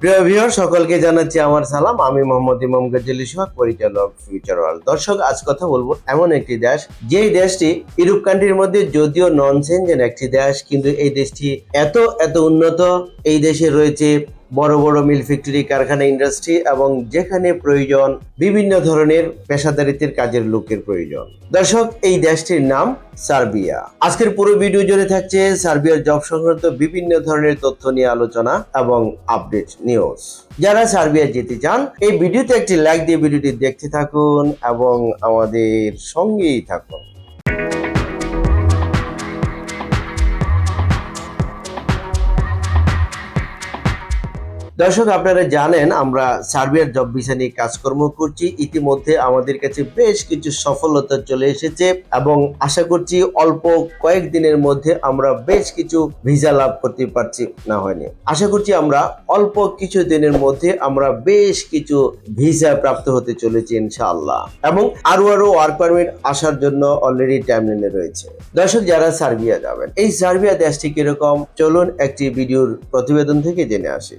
প্রিয় ভিউয়ার সকলকে জানাচ্ছি আমার সালাম। আমি মোহাম্মদ ইমাম গাজলি সোহাগ পরিচালক ফিউচার ওয়ার্ল্ড দর্শক, আজ কথা বলব এমন একটি দেশ, যেই দেশটি ইউরোপ কান্ট্রির মধ্যে যদিও নন সেনজেন একটি দেশ, কিন্তু এই দেশটি এত এত উন্নত, এই দেশে রয়েছে বড় বড় মিল ফ্যাক্টরি, কারখানা ইন্ডাস্ট্রি এবং যেখানে প্রয়োজন বিভিন্ন ধরনের পেশাদারিত্বের কাজের লোকের প্রয়োজন। দর্শক, এই দেশটির নাম সার্বিয়া। আজকের পুরো ভিডিও জুড়ে থাকছে সার্বিয়ার জব সংক্রান্ত বিভিন্ন ধরনের তথ্য নিয়ে আলোচনা এবং আপডেট নিউজ। যারা সার্বিয়া যেতে চান, এই ভিডিওতে একটি লাইক দিয়ে ভিডিওটি দেখতে থাকুন এবং আমাদের সঙ্গেই থাকুন। দর্শক, আপনারা জানেন, আমরা সার্বিয়ার জব ভিসা নিয়ে কাজকর্ম করছি। ইতিমধ্যে আমাদের কাছে বেশ কিছু সফলতা চলে এসেছে এবং আশা করছি অল্প কয়েকদিনের মধ্যে আমরা বেশ কিছু ভিসা লাভ করতে পারছি না হয়নি। আশা করছি আমরা অল্প কিছু দিনের মধ্যে আমরা বেশ কিছু ভিসা প্রাপ্ত হতে চলেছি ইনশাআল্লাহ। এবং আরও আরও ওয়ার্ক পারমিট আসার জন্য অলরেডি টাইম লাইনে রয়েছে। দর্শক, যারা সার্বিয়া যাবেন, এই সার্বিয়া দেশটি কীরকম? চলুন একটি ভিডিওর প্রতিবেদন থেকে জেনে আসি।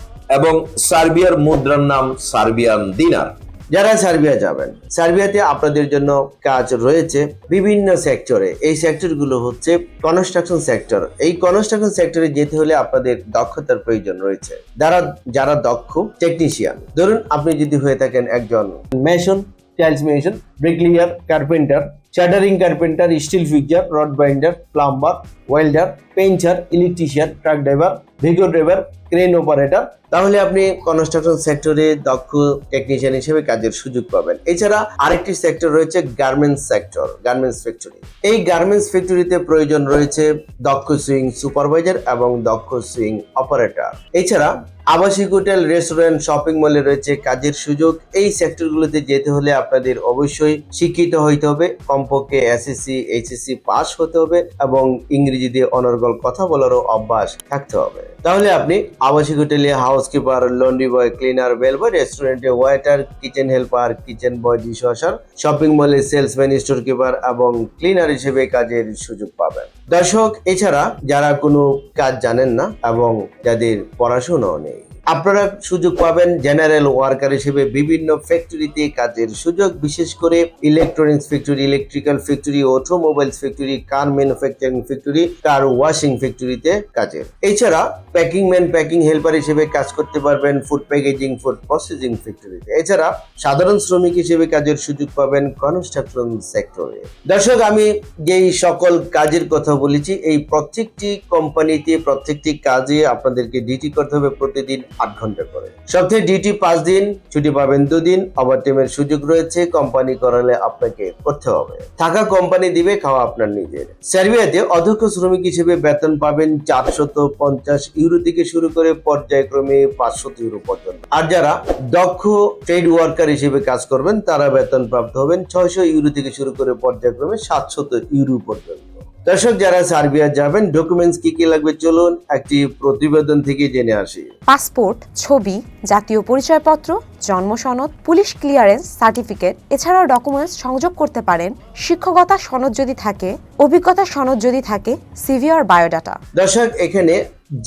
এবং সার্বিয়ার মুদ্রার নাম সার্বিয়ান দিনার। যারা সার্বিয়া যাবেন, সার্বিয়াতে আপনাদের জন্য কাজ রয়েছে বিভিন্ন সেক্টরে এই সেক্টরগুলো হচ্ছে কনস্ট্রাকশন সেক্টর এই কনস্ট্রাকশন সেক্টরে যেতে হলে আপনাদের দক্ষতার প্রয়োজন রয়েছে। যারা যারা দক্ষ টেকনিশিয়ান ধরুন আপনি যদি হয়ে থাকেন একজন mason tiles mason bricklayer carpenter shuttering carpenter steel fixer rod binder plumber welder painter electrician truck driver vehicle driver crane operator তাহলে আপনি কনস্ট্রাকশন সেক্টরে দক্ষ টেকনিশিয়ান হিসেবে কাজের সুযোগ পাবেন। এছাড়া আরেকটি সেক্টর রয়েছে গার্মেন্টস সেক্টর গার্মেন্টস ফ্যাক্টরি এই গার্মেন্টস ফ্যাক্টরিতে প্রয়োজন রয়েছে দক্ষ সুইং সুপারভাইজার এবং দক্ষ সুইং অপারেটর এছাড়া আবাসিক হোটেল রেস্টুরেন্ট শপিং মলে রয়েছে কাজের সুযোগ। এই সেক্টরগুলোতে যেতে হলে আপনাদের অবশ্যই শিক্ষিত হইতে হবে। কমপক্ষে এসএসসি এইচএসসি পাস হতে হবে এবং ইংরেজিতে অনর্গল কথা বলারও অভ্যাস থাকতে হবে। তাহলে আপনি আবাসিক হোটেলে housekeeper, laundry boy, cleaner boy রেস্টুরেন্টে waiter, kitchen helper, kitchen boy, dishwasher, shopping মলে সেলসম্যান স্টোর কিপার এবং ক্লিনার হিসেবে কাজের সুযোগ পাবেন। দর্শক, এছাড়া যারা কোনো কাজ জানেন না এবং যাদের পড়াশোনাও নেই আপনারা সুযোগ পাবেন জেনারেল ওয়ার্কার হিসেবে বিভিন্ন ফ্যাক্টরিতে কাজের সুযোগ, বিশেষ করে electronics factory electrical factory automobiles factory car manufacturing factory car washing ফ্যাক্টরিতে কাজের। এছাড়া প্যাকিং ম্যান প্যাকিং হেল্পার হিসেবে কাজ করতে পারবেন ফুড প্যাকেজিং ফুড প্রসেসিং ফ্যাক্টরিতে এছাড়া সাধারণ শ্রমিক হিসেবে কাজের সুযোগ পাবেন কনস্ট্রাকশন সেক্টরে দর্শক, আমি যেই সকল কাজের কথা বলেছি, এই প্রত্যেকটি কোম্পানিতে প্রত্যেকটি কাজে আপনাদেরকে ডিউটি করতে হবে প্রতিদিন আট ঘণ্টা করে। সপ্তাহে ডিউটি পাঁচ দিন, ছুটি পাবেন দুদিন ওভার টাইমের সুযোগ রয়েছে কোম্পানি করালে আপনাকে করতে হবে। থাকা কোম্পানি দিবে, খাওয়া আপনার নিজের। সার্বিয়াতে অধ্যক্ষ শ্রমিক হিসেবে বেতন পাবেন চারশত পঞ্চাশ ইউরো থেকে শুরু করে পর্যায়ক্রমে পাঁচশত ইউরো পর্যন্ত। আর যারা দক্ষ ট্রেড ওয়ার্কার হিসেবে কাজ করবেন, তারা বেতন প্রাপ্ত হবেন ছয়শো ইউরো থেকে শুরু করে পর্যায়ক্রমে সাতশত ইউরো পর্যন্ত। দর্শক যারা সার্বিয়া যাবেন ডকুমেন্টস কি কি লাগবে চলুন একটি প্রতিবেদন থেকে জেনে আসি। পাসপোর্ট ছবি জাতীয় পরিচয়পত্র জন্ম সনদ পুলিশ ক্লিয়ারেন্স সার্টিফিকেট এছাড়াও ডকুমেন্টস সংযোগ করতে পারেন। শিক্ষকতা সনদ যদি থাকে অভিজ্ঞতা সনদ যদি থাকে সিভি আর বায়োডাটা দর্শক এখানে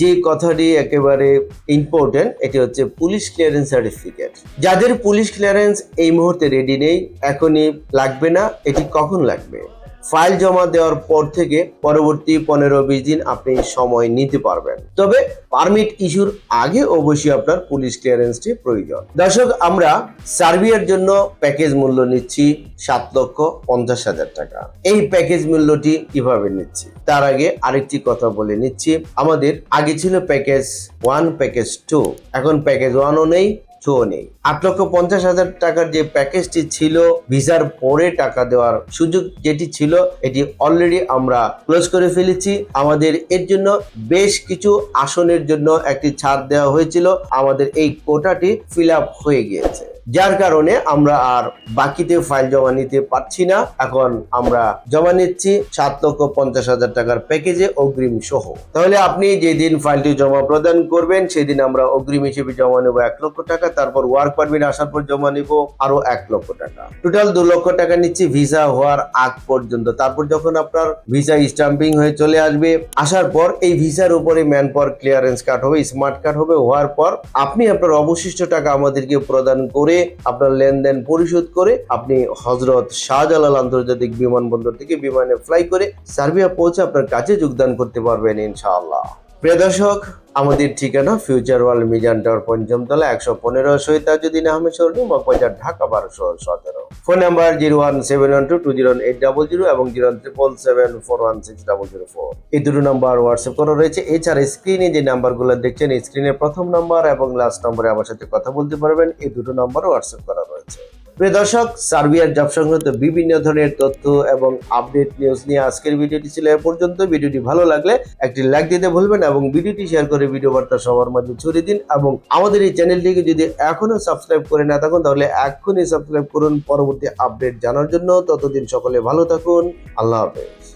যে কথাটি একেবারে ইম্পর্টেন্ট এটি হচ্ছে পুলিশ ক্লিয়ারেন্স সার্টিফিকেট যাদের পুলিশ ক্লিয়ারেন্স এই মুহূর্তে রেডি নেই এখনই লাগবে না এটি কখন লাগবে? ফাইল জমা দেওয়ার পর থেকে পরবর্তী পনেরো বিশ দিন আপনি সময় নিতে পারবেন। তবে পারমিট ইস্যুর আগে অবশ্যই আপনার পুলিশ ক্লিয়ারেন্সটি প্রয়োজন। দর্শক, আমরা সার্বিয়ার জন্য প্যাকেজ মূল্য নিচ্ছি সাত লক্ষ পঞ্চাশ হাজার টাকা। এই প্যাকেজ মূল্যটি কীভাবে নিচ্ছি? তার আগে আরেকটি কথা বলে নিচ্ছি। আমাদের আগে ছিল প্যাকেজ ওয়ান, প্যাকেজ টু। এখন প্যাকেজ ওয়ানও নেই। শো নেই। আট লক্ষ পঞ্চাশ হাজার টাকার যে প্যাকেজটি ছিল, ভিসার পরে টাকা দেওয়ার সুযোগ যেটি ছিল, এটি অলরেডি আমরা ক্লোজ করে ফেলেছি। আমাদের এর জন্য বেশ কিছু আসনের জন্য একটি ছাড় দেওয়া হয়েছিল। আমাদের এই কোটাটি ফিল আপ হয়ে গিয়েছে। যার কারণে আমরা আর বাকিতে ফাইল জমা নিতে পারছি না। এখন আমরা জমা নিচ্ছি সাত লক্ষ পঞ্চাশ হাজার টাকার প্যাকেজে অগ্রিম সহ। তাহলে আপনি যেদিন ফাইলটি জমা প্রদান করবেন, সেদিন আমরা অগ্রিম হিসেবে জমা নেব এক লক্ষ টাকা, তারপর ওয়ার্ক পারমিট আসার পর জমা নেব আরও এক লক্ষ টাকা। টোটাল দু লক্ষ টাকা নিচ্ছি ভিসা হওয়ার আগ পর্যন্ত। তারপর যখন আপনার ভিসা স্টাম্পিং হয়ে চলে আসবে, আসার পর এই ভিসার উপরে ম্যান পাওয়ার ক্লিয়ারেন্স কার্ড হবে স্মার্ট কার্ড হবে, হওয়ার পর আপনি আপনার অবশিষ্ট টাকা আমাদেরকে প্রদান করে আপনার লেনদেন পরিশোধ করে আপনি হজরত শাহজালাল আন্তর্জাতিক বিমানবন্দর থেকে বিমানে ফ্লাই করে সার্বিয়া পৌঁছে আপনার কাছে যোগদান করতে পারবেন ইনশাআল্লাহ। প্রিয় দর্শক, আমাদের ঠিকানা ফিউচার ওয়ার্ল্ড মিজান টাওয়ার পঞ্চমতলা একশো পনেরো শহীদ তাজুদ্দিন আহমেদ সরণি মগবাজার, ঢাকা বারোশো সতেরো। Phone number zero one seven one two two zero eight double zero এবং zero triple seven four one six double zero four. এই দুটো নাম্বার হোয়াটসঅ্যাপ করা রয়েছে। এছাড়া স্ক্রিনে যে নাম্বারগুলো দেখছেন স্ক্রিনের প্রথম নাম্বার এবং লাস্ট নম্বরে আমার সাথে কথা বলতে পারবেন। এই দুটো নাম্বারও হোয়াটসঅ্যাপ করা রয়েছে। প্রিয় দর্শক সার্বিয়ার জব সংক্রান্ত বিভিন্ন ধরনের তথ্য এবং আপডেট নিউজ নিয়ে আজকের ভিডিওটি ছিল এ পর্যন্ত। ভিডিওটি ভালো লাগলে একটি লাইক দিতে ভুলবেন এবং ভিডিওটি শেয়ার করে ভিডিও বার্তা সবার মাঝে ছড়িয়ে দিন এবং আমাদের এই চ্যানেলটিকে যদি এখনও সাবস্ক্রাইব করে না থাকুন, তাহলে এখনই সাবস্ক্রাইব করুন। পরবর্তী আপডেট জানার জন্য ততদিন সকলে ভালো থাকুন। আল্লাহ হাফেজ।